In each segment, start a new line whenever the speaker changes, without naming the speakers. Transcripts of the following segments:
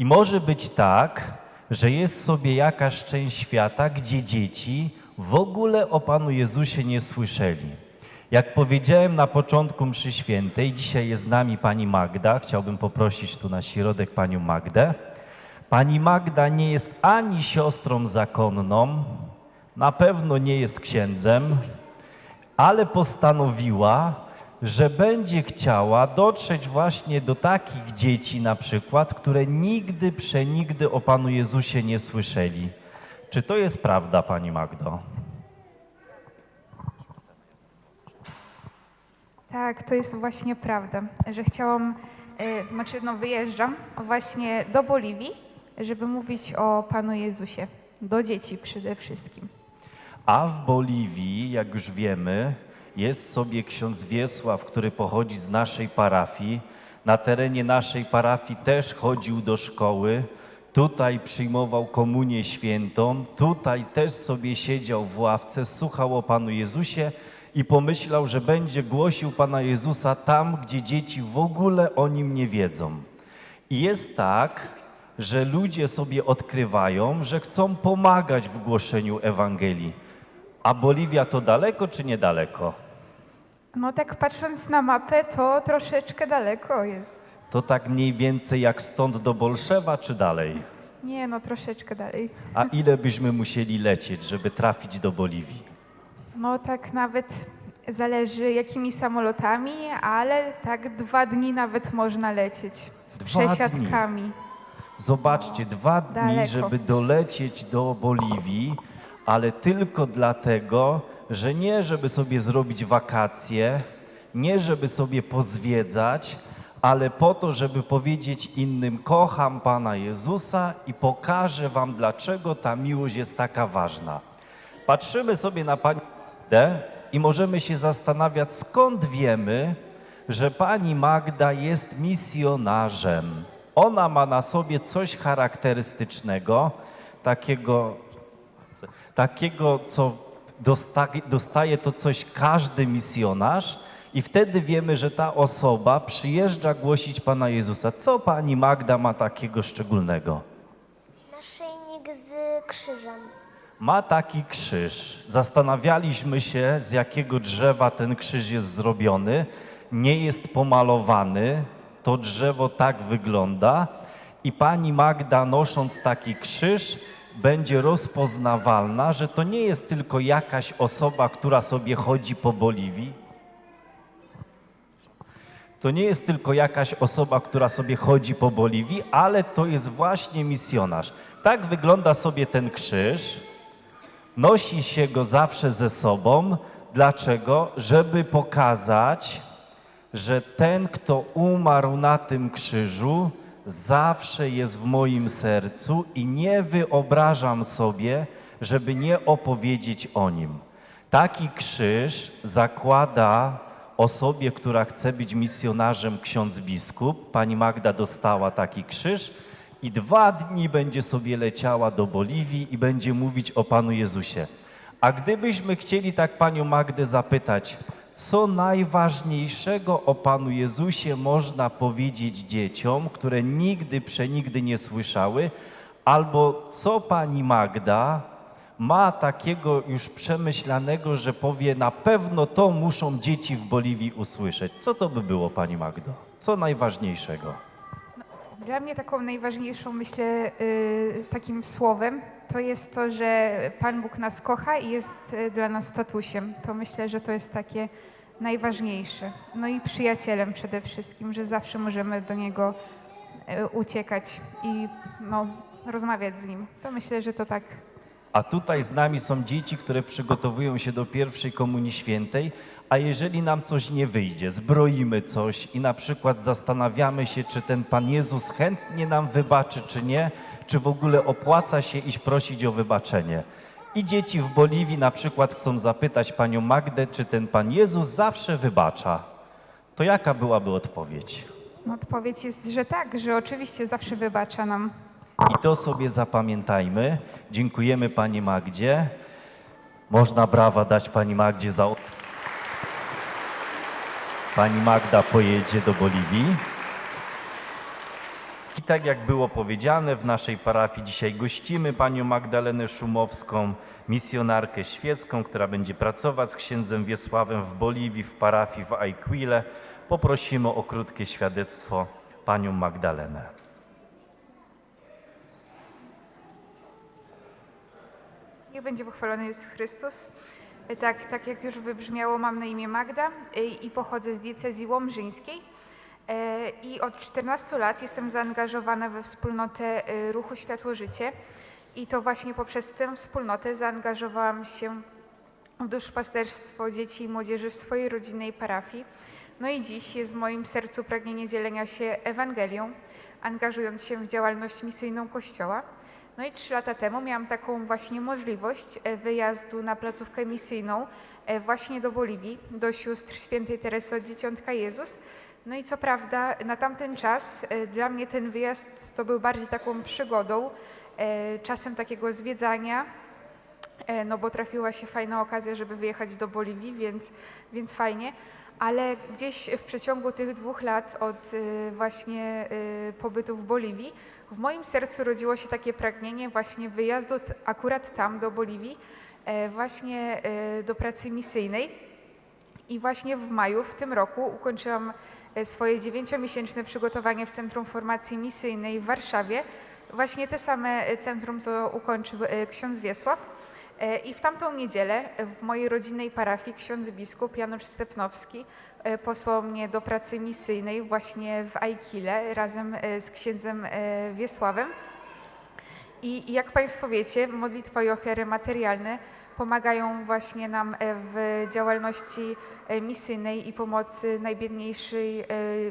I może być tak, że jest sobie jakaś część świata, gdzie dzieci w ogóle o Panu Jezusie nie słyszeli. Jak powiedziałem na początku mszy świętej, dzisiaj jest z nami pani Magda. Chciałbym poprosić tu na środek panią Magdę. Pani Magda nie jest ani siostrą zakonną, na pewno nie jest księdzem, ale postanowiła, że będzie chciała dotrzeć właśnie do takich dzieci na przykład, które nigdy, przenigdy o Panu Jezusie nie słyszeli. Czy to jest prawda, Pani Magdo?
Tak, to jest właśnie prawda, że chciałam, e, znaczy no wyjeżdżam właśnie do Boliwii, żeby mówić o Panu Jezusie, do dzieci przede wszystkim.
A w Boliwii, jak już wiemy, jest sobie ksiądz Wiesław, który pochodzi z naszej parafii. Na terenie naszej parafii też chodził do szkoły. Tutaj przyjmował komunię świętą. Tutaj też sobie siedział w ławce, słuchał o Panu Jezusie i pomyślał, że będzie głosił Pana Jezusa tam, gdzie dzieci w ogóle o Nim nie wiedzą. I jest tak, że ludzie sobie odkrywają, że chcą pomagać w głoszeniu Ewangelii. A Boliwia to daleko czy niedaleko?
No tak patrząc na mapę, to troszeczkę daleko jest.
To tak mniej więcej jak stąd do Bolszewa czy dalej?
Nie, no troszeczkę dalej.
A ile byśmy musieli lecieć, żeby trafić do Boliwii?
No tak nawet zależy jakimi samolotami, ale tak dwa dni nawet można lecieć z
Dwa
przesiadkami.
Zobaczcie, dwa dni,
Daleko.
żeby dolecieć do Boliwii, ale tylko dlatego, że nie żeby sobie zrobić wakacje, nie żeby sobie pozwiedzać, ale po to, żeby powiedzieć innym: Kocham Pana Jezusa i pokażę Wam, dlaczego ta miłość jest taka ważna. Patrzymy sobie na Panią Magdę i możemy się zastanawiać, skąd wiemy, że Pani Magda jest misjonarzem. Ona ma na sobie coś charakterystycznego, takiego, takiego co dosta, dostaje to coś każdy misjonarz, i wtedy wiemy, że ta osoba przyjeżdża głosić Pana Jezusa. Co Pani Magda ma takiego szczególnego?
Naszyjnik z krzyżem.
Ma taki krzyż. Zastanawialiśmy się, z jakiego drzewa ten krzyż jest zrobiony. Nie jest pomalowany. To drzewo tak wygląda. I pani Magda, nosząc taki krzyż, będzie rozpoznawalna, że to nie jest tylko jakaś osoba, która sobie chodzi po Boliwii. To nie jest tylko jakaś osoba, która sobie chodzi po Boliwii, ale to jest właśnie misjonarz. Tak wygląda sobie ten krzyż. Nosi się go zawsze ze sobą. Dlaczego? Żeby pokazać, że ten, kto umarł na tym krzyżu, zawsze jest w moim sercu i nie wyobrażam sobie, żeby nie opowiedzieć o nim. Taki krzyż zakłada osobie, która chce być misjonarzem, ksiądz biskup. Pani Magda dostała taki krzyż i dwa dni będzie sobie leciała do Boliwii i będzie mówić o Panu Jezusie. A gdybyśmy chcieli tak Panią Magdę zapytać, co najważniejszego o Panu Jezusie można powiedzieć dzieciom, które nigdy, przenigdy nie słyszały, albo co Pani Magda ma takiego już przemyślanego, że powie, na pewno to muszą dzieci w Boliwii usłyszeć. Co to by było, Pani Magdo? Co najważniejszego?
Dla mnie taką najważniejszą, myślę, y, takim słowem to jest to, że Pan Bóg nas kocha i jest y, dla nas tatusiem. To myślę, że to jest takie najważniejsze. No i przyjacielem przede wszystkim, że zawsze możemy do Niego y, uciekać i no, rozmawiać z Nim. To myślę, że to tak
A tutaj z nami są dzieci, które przygotowują się do pierwszej komunii świętej, a jeżeli nam coś nie wyjdzie, zbroimy coś i na przykład zastanawiamy się, czy ten Pan Jezus chętnie nam wybaczy, czy nie, czy w ogóle opłaca się iść prosić o wybaczenie. I dzieci w Boliwii na przykład chcą zapytać panią Magdę, czy ten Pan Jezus zawsze wybacza. To jaka byłaby odpowiedź?
odpowiedź jest, że tak, że oczywiście zawsze wybacza nam.
I to sobie zapamiętajmy. Dziękujemy Pani Magdzie. Można brawa dać Pani Magdzie za. Pani Magda pojedzie do Boliwii. I tak jak było powiedziane, w naszej parafii dzisiaj gościmy panią Magdalenę Szumowską, misjonarkę świecką, która będzie pracować z księdzem Wiesławem w Boliwii, w parafii w Aiquile. Poprosimy o krótkie świadectwo panią Magdalenę.
Niech będzie pochwalony Jezus Chrystus. E, Tak, tak jak już wybrzmiało, mam na imię Magda e, i pochodzę z diecezji łomżyńskiej. E, I od 14 lat jestem zaangażowana we wspólnotę Ruchu Światło Życie. I to właśnie poprzez tę wspólnotę zaangażowałam się w duszpasterstwo dzieci i młodzieży w swojej rodzinnej parafii. No i dziś jest w moim sercu pragnienie dzielenia się Ewangelią, angażując się w działalność misyjną Kościoła. No i trzy lata temu miałam taką właśnie możliwość e, wyjazdu na placówkę misyjną e, właśnie do Boliwii, do sióstr świętej Teresy od Dzieciątka Jezus. No i co prawda na tamten czas e, dla mnie ten wyjazd to był bardziej taką przygodą, czasem takiego zwiedzania, no bo trafiła się fajna okazja, żeby wyjechać do Boliwii, więc, więc fajnie. Ale gdzieś w przeciągu tych dwóch lat od y, właśnie y, pobytu w Boliwii, w moim sercu rodziło się takie pragnienie właśnie wyjazdu akurat tam do Boliwii, e, właśnie e, do pracy misyjnej. I właśnie w maju w tym roku ukończyłam e, swoje dziewięciomiesięczne przygotowanie w Centrum Formacji Misyjnej w Warszawie. Właśnie te same centrum, co ukończył ksiądz Wiesław. E, I w tamtą niedzielę e, w mojej rodzinnej parafii ksiądz biskup Janusz Stepnowski e, posłał mnie do pracy misyjnej właśnie w Aikile razem z księdzem Wiesławem. I jak Państwo wiecie, modlitwa i ofiary materialne pomagają właśnie nam w działalności misyjnej i pomocy najbiedniejszej,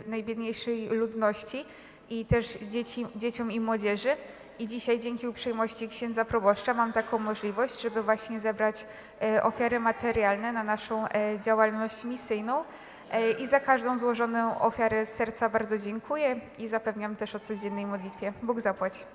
najbiedniejszej ludności i też dzieci, dzieciom i młodzieży. I dzisiaj dzięki uprzejmości księdza proboszcza mam taką możliwość, żeby właśnie zebrać e, ofiary materialne na naszą e, działalność misyjną. E, I za każdą złożoną ofiarę z serca bardzo dziękuję i zapewniam też o codziennej modlitwie. Bóg zapłać.